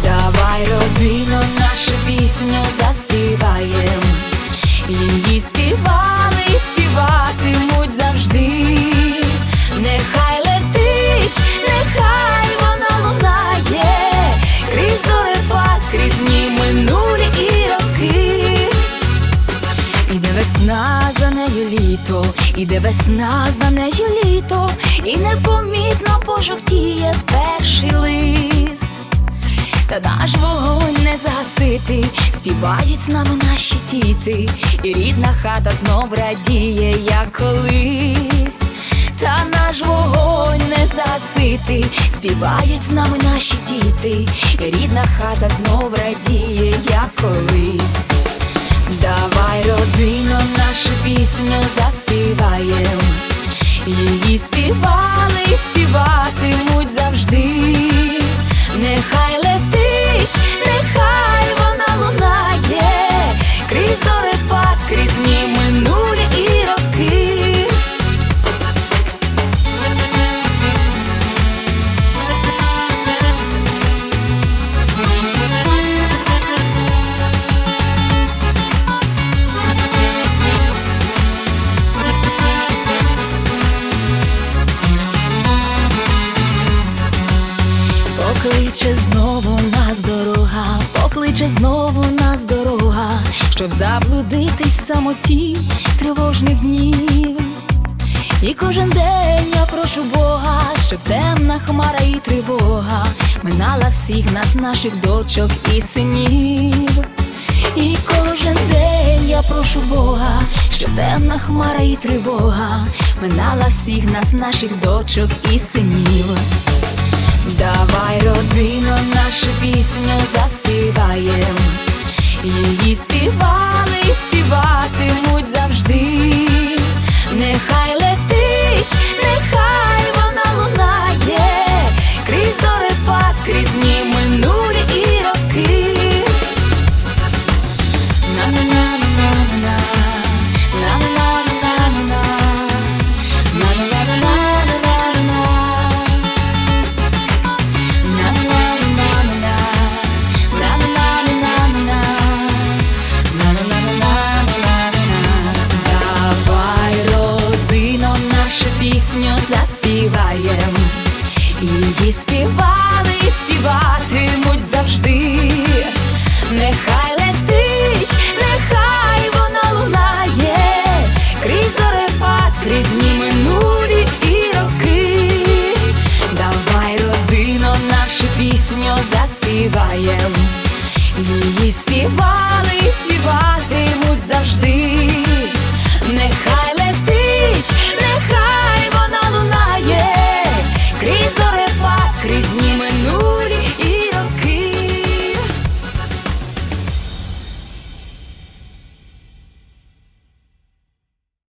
Давай, родино, нашу пісню заспіваєм. Її співали і співатимуть завжди. Нехай летить, нехай вона лунає, крізь зорепад, крізь дні минулі і роки. Іде весна за нею літо, іде весна за нею літо, і непомітно пожовтіє перший лист. Та наш вогонь не загасити, співають з нами наші діти, і рідна хата знов радіє, як колись. Та наш вогонь не загасити, співають з нами наші діти, і рідна хата знов радіє, як колись. Давай, родино, нашу пісню заспіваєм. Покличе знову нас дорога, покличе знову нас дорога, щоб заблудитись в самоті тривожних днів. І кожен день я прошу Бога, щоб темна хмара і тривога минала всіх нас, наших дочок і синів. І кожен день я прошу Бога, щоб темна хмара і тривога минала всіх нас, наших дочок і синів. Давай, родино, нашу пісню заспіваєм. Її співали і співатимуть завжди. Нехай співали, і співатимуть завжди, нехай летить, нехай вона лунає, крізь зорепад, крізь дні минулі і роки. Давай, родино, нашу пісню заспівай